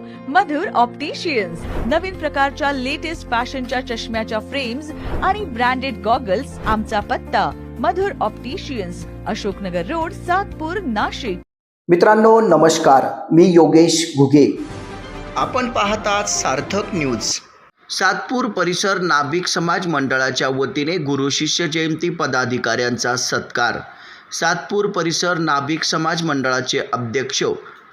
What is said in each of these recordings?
मधुर opticians नवीन प्रकारच्या latest फॅशनच्या चष्म्याच्या फ्रेम्स आणि ब्रँडेड गॉगल्स आमचा पत्ता. Madhur opticians Ashoknagar road Satpur Nashik. मित्रांनो नमस्कार. मी योगेश घुगे. आपण पाहतात सार्थक न्यूज सातपूर परिसर नाभिक समाज मंडळाच्या वतीने गुरु शिष्य जयंती पदाधिकाऱ्यांचा सत्कार. सातपूर परिसर नाभिक समाज मंडळाचे अध्यक्ष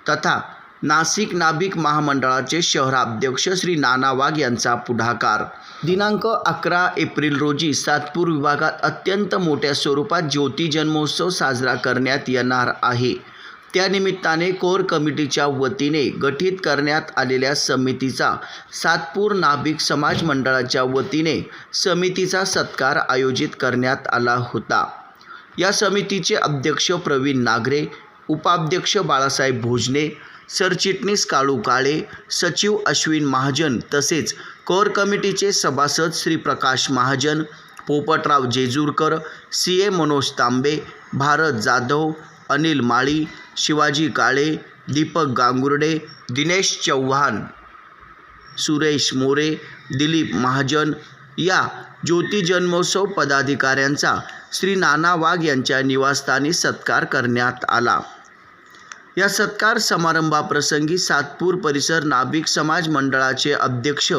तथा नाशिक नाभिक महामंडळाचे शहराध्यक्ष श्री नाना वाघ यांचा पुढाकार. दिनांक अकरा एप्रिल रोजी सातपूर विभागात अत्यंत मोठ्या स्वरूपात ज्योती जन्मोत्सव साजरा करण्यात येणार आहे. त्यानिमित्ताने कोर कमिटीच्या वतीने गठीत करण्यात आलेल्या समितीचा सातपूर नाभिक समाज मंडळाच्या वतीने समितीचा सत्कार आयोजित करण्यात आला होता. या समितीचे अध्यक्ष प्रवीण नागरे उपाध्यक्ष बाळासाहेब भोजने सरचिटणीस काळू काळे सचिव अश्विन महाजन तसेच कोर कमिटीचे सभासद श्री प्रकाश महाजन पोपटराव जेजूरकर सी ए मनोज तांबे भारत जाधव अनिल माळी शिवाजी काळे दीपक गांगुर्डे दिनेश चव्हाण सुरेश मोरे दिलीप महाजन या ज्योती जन्मोत्सव पदाधिकाऱ्यांचा श्री नाना वाघ यांच्या निवासस्थानी सत्कार करण्यात आला. या सत्कार समारंभाप्रसंगी सातपूर परिसर नाभिक समाज मंडळाचे अध्यक्ष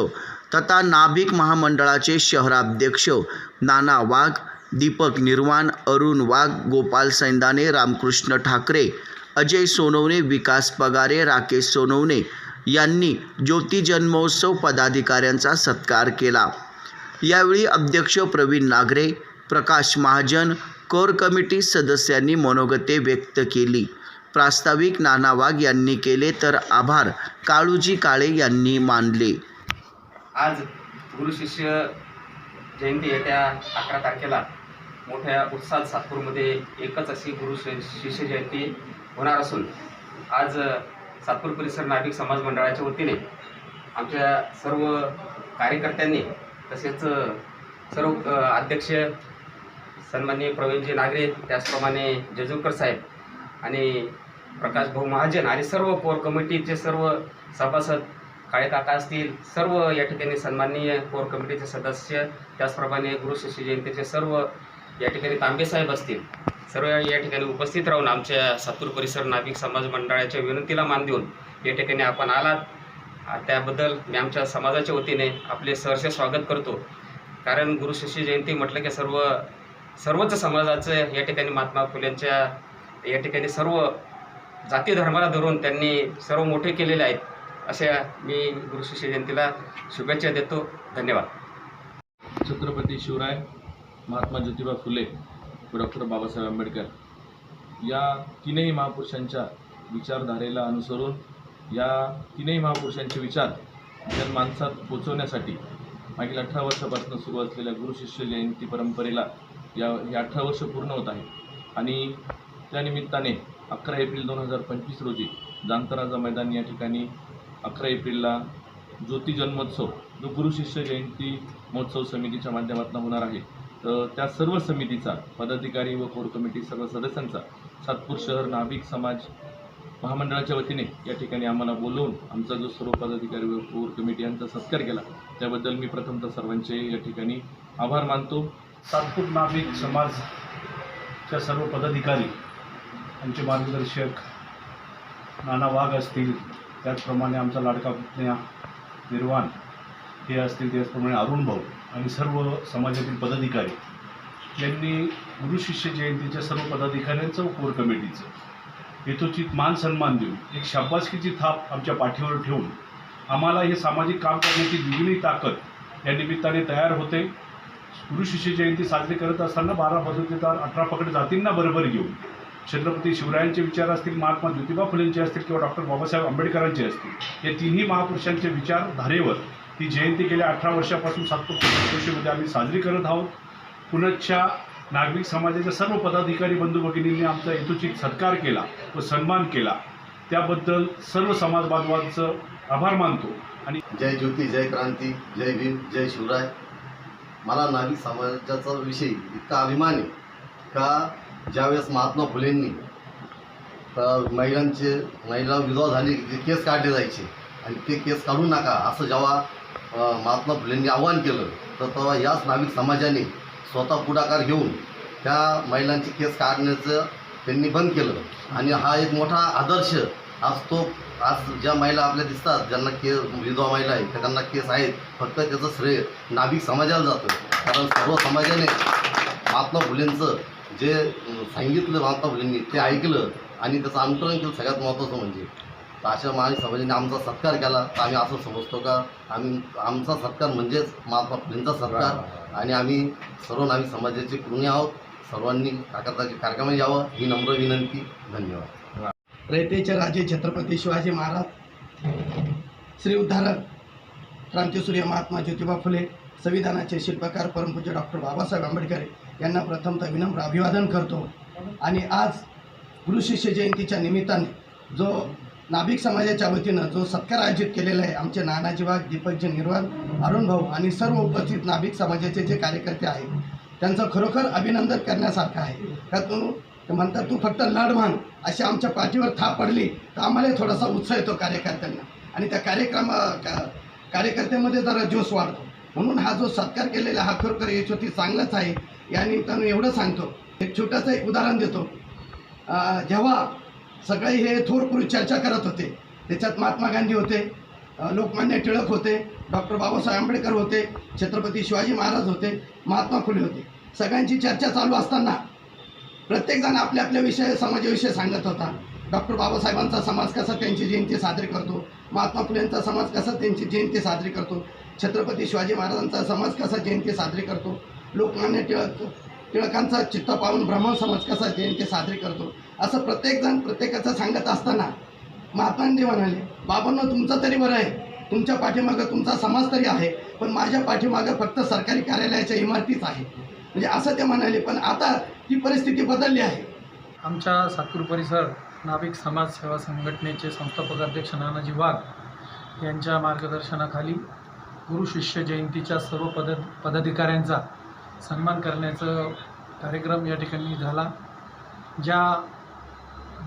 तथा नाभिक महामंडळाचे शहराध्यक्ष नाना वाघ दीपक निर्वाण अरुण वाघ गोपाल सैंदाने रामकृष्ण ठाकरे अजय सोनवणे विकास पगारे राकेश सोनवणे यांनी ज्योती जन्मोत्सव पदाधिकाऱ्यांचा सत्कार केला. यावेळी अध्यक्ष प्रवीण नागरे प्रकाश महाजन कोर कमिटी सदस्यांनी मनोगते व्यक्त केली. प्रास्ताविक नाना वाघ यांनी केले तर आभार. काळूजी काळे यांनी मानले. आज गुरु शिष्य जयंती येत्या अकरा तारखेला मोठ्या उत्साहात सातपूरमध्ये एकच अशी गुरु शिष्य जयंती होणार असून आज सातपूर परिसर नाभिक समाज मंडळाच्या वतीने आमच्या सर्व कार्यकर्त्यांनी तसेच सर्व अध्यक्ष सन्माननीय प्रवीणजी नागरे त्याचप्रमाणे जेजूरकर साहेब आणि प्रकाश भाऊ महाजन आणि सर्व कोर कमिटीचे सर्व सभासद काळेकाका असतील सर्व या ठिकाणी सन्माननीय कोर कमिटीचे सदस्य त्याचप्रमाणे गुरु शिष्य जयंतीचे सर्व या ठिकाणी तांबेसाहेब असतील सर्व या ठिकाणी उपस्थित राहून आमच्या सातूर परिसर नाभिक समाज मंडळाच्या विनंतीला मान देऊन या ठिकाणी आपण आलात. त्याबद्दल मी आमच्या समाजाच्या वतीने आपले सहर्ष स्वागत करतो. कारण गुरु शिष्य जयंती म्हटलं की सर्व सर्वच समाजाचं या ठिकाणी महात्मा फुलेंच्या या ठिकाणी सर्व जाती धर्माला धरून त्यांनी सर्व मोठे केलेले आहेत अशा मी गुरुशिष्य जयंतीला शुभेच्छा देतो. धन्यवाद. छत्रपती शिवराय महात्मा ज्योतिबा फुले व डॉक्टर बाबासाहेब आंबेडकर या तीनही महापुरुषांच्या विचारधारेला अनुसरून या तीनही महापुरुषांचे विचार जनमानसात पोचवण्यासाठी मागील अठरा वर्षापासून सुरू असलेल्या गुरुशिष्य जयंती परंपरेला या या अठरा वर्ष पूर्ण होत आहे आणि त्यानिमित्ताने अकरा एप्रिल दोन हजार पंचवीस रोजी जांतराजा मैदान या ठिकाणी अकरा एप्रिलला ज्योती जन्मोत्सव जो गुरुशिष्य जयंती महोत्सव समितीच्या माध्यमातून होणार आहे. तर त्या सर्व समितीचा पदाधिकारी व कोर कमिटी सर्व सदस्यांचा सातपूर शहर नाभिक समाज महामंडळाच्या वतीने या ठिकाणी आम्हाला बोलवून आमचा जो सर्व पदाधिकारी व कोर कमिटी यांचा सत्कार केला. त्याबद्दल मी प्रथमतः सर्वांचे या ठिकाणी आभार मानतो. सातपूर नाभिक समाजच्या सर्व पदाधिकारी आमचे मार्गदर्शक नाना वाघ असतील त्याचप्रमाणे आमचा लाडका पुतण्या निर्वाण हे असतील त्याचप्रमाणे अरुण भाऊ आणि सर्व समाजातील पदाधिकारी. यांनी गुरु शिष्य जयंतीच्या सर्व पदाधिकाऱ्यांचं व कोर कमिटीचं यथोचित मान सन्मान देऊन एक शाबासकीची थाप आमच्या पाठीवर ठेवून आम्हाला हे सामाजिक काम करण्याची द्विगुणी ताकद या निमित्ताने तयार होते. गुरु शिष्य जयंती साजरी करत असताना बारा पदवीदार अठरा पकड जातींना बरोबर घेऊन छत्रपती शिवरायांचे विचार असतील महात्मा ज्योतिबा फुलेंचे असतील किंवा डॉक्टर बाबासाहेब आंबेडकरांचे असतील या तिन्ही महापुरुषांच्या विचारधारेवर ती जयंती गेल्या अठरा वर्षापासून सातपूर कृषीमध्ये आम्ही साजरी करत आहोत. पुनच्छा नागरिक समाजाच्या सर्व पदाधिकारी बंधू भगिनींनी आमचा यथोचित सत्कार केला व सन्मान केला. त्याबद्दल सर्व समाज बांधवांचं आभार मानतो आणि जय ज्योती जय क्रांती जय भीम जय शिवराय. मला नागरिक समाजाचा विषय इतका अभिमान आहे का ज्यावेळेस महात्मा फुलेंनी तर महिलांचे महिला विधवा झाली की केस काढले जायचे. आणि ते केस काढू नका असं जेव्हा महात्मा फुलेंनी आवाहन केलं तर तेव्हा याच नाविक समाजाने स्वतः पुढाकार घेऊन त्या महिलांचे केस काढण्याचं त्यांनी बंद केलं. आणि हा एक मोठा आदर्श आज तो आज ज्या महिला आपल्या दिसतात ज्यांना केस विधवा महिला आहेत त्या त्यांना केस आहेत फक्त त्याचं श्रेय नाभिक समाजाला जातं. कारण सर्व समाजाने महात्मा फुलेंचं जे सांगितलं महात्मा फुलेंनी ते ऐकलं आणि त्याचं अनुकरण केलं सगळ्यात महत्त्वाचं म्हणजे. तर अशा महाराज समाजाने आमचा सत्कार केला. तर आम्ही असं समजतो का? आम्ही आमचा सत्कार म्हणजेच महात्मा फुलेंचा सत्कार. आणि आम्ही सर्व नाविक समाजाचे ऋणी आहोत. सर्वांनी काकाताच्या कार्यक्रमात यावं. ही नम्र विनंती. धन्यवाद. रयतेचे राजे छत्रपती शिवाजी महाराज श्री उद्धारक क्रांतीसूर्य महात्मा ज्योतिबा फुले संविधानाचे शिल्पकार परमपूज्य डॉक्टर बाबासाहेब आंबेडकर यांना प्रथमतः विनम्र अभिवादन करतो. आणि आज गुरुशिष्य जयंतीच्या निमित्ताने जो नाभिक समाजाच्या वतीनं जो सत्कार आयोजित केलेला आहे आमचे नानाजी वाघ दीपकजी निर्वाण अरुण भाऊ आणि सर्व उपस्थित नाभिक समाजाचे जे कार्यकर्ते आहेत त्यांचं खरोखर अभिनंदन करण्यासारखं आहे. का तू म्हणतात तू फक्त लढ म्हण अशी आमच्या पाठीवर थाप पडली तर आम्हाला थोडासा उत्साह येतो कार्यकर्त्यांना. आणि त्या कार्यक्रमा का कार्यकर्त्यामध्ये जरा जोश वाढतो. म्हणून हा जो सत्कार केलेला हा खरोखर यशोती चांगलाच आहे. या निमित्तानं एवढं सांगतो. एक छोटंसं एक उदाहरण देतो. जेव्हा सगळे हे थोर पुरुष चर्चा करत होते त्याच्यात महात्मा गांधी होते लोकमान्य टिळक होते डॉक्टर बाबासाहेब आंबेडकर होते छत्रपती शिवाजी महाराज होते महात्मा फुले होते. सगळ्यांची चर्चा चालू असताना प्रत्येकजण आपल्या आपल्या विषय समाजाविषयी सांगत होता. डॉक्टर बाबासाहेबांचा समाज कसा त्यांची जयंती साजरी करतो? महात्मा फुलेंचा समाज कसा त्यांची जयंती साजरी करतो? छत्रपती शिवाजी महाराजांचा समाज कसा जयंती साजरी करतो? लोकमान्य टिळक टिळकांचा चित्त पाहून ब्राह्मण समाज कसा जयंती साजरी करतो असं प्रत्येकजण प्रत्येकाचं सांगत असताना महात्मांनी म्हणाले बाबांना तुमचं तरी बरं आहे. तुमच्या पाठीमागं तुमचा समाज तरी आहे पण माझ्या पाठीमागं फक्त सरकारी कार्यालयाच्या इमारतीच आहे. म्हणजे असं ते म्हणाले पण आता ती परिस्थिती बदलली आहे. आमच्या सातपूर परिसर नाभिक समाज सेवा संघटनेचे संस्थापक अध्यक्ष नानाजी वाघ यांच्या मार्गदर्शनाखाली गुरु शिष्य जयंतीच्या सर्व पद पदाधिकाऱ्यांचा सन्मान करण्याचं कार्यक्रम या ठिकाणी झाला. ज्या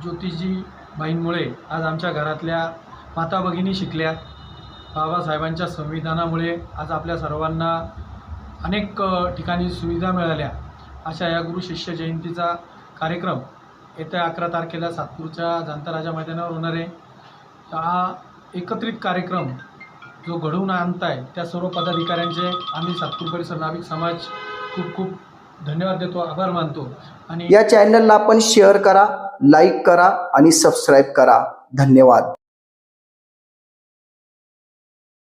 ज्योतिजीबाईंमुळे आज आमच्या घरातल्या माता भगिनी शिकल्या. बाबासाहेबांच्या संविधानामुळे आज आपल्या सर्वांना अनेक ठिकाणी सुविधा मिळाल्या. अशा या गुरु शिष्य जयंतीचा कार्यक्रम येत्या अकरा तारखेला सातपूरच्या जांता राजा मैदानावर होणार आहे. हा एकत्रित कार्यक्रम जो घडवून आणताय त्या सर्व पदाधिकाऱ्यांचे आम्ही सातपूर परिसर नाविक समाज खूप खूप धन्यवाद देतो आभार मानतो. आणि या चॅनलला आपण शेअर करा लाईक करा आणि सबस्क्राईब करा. धन्यवाद.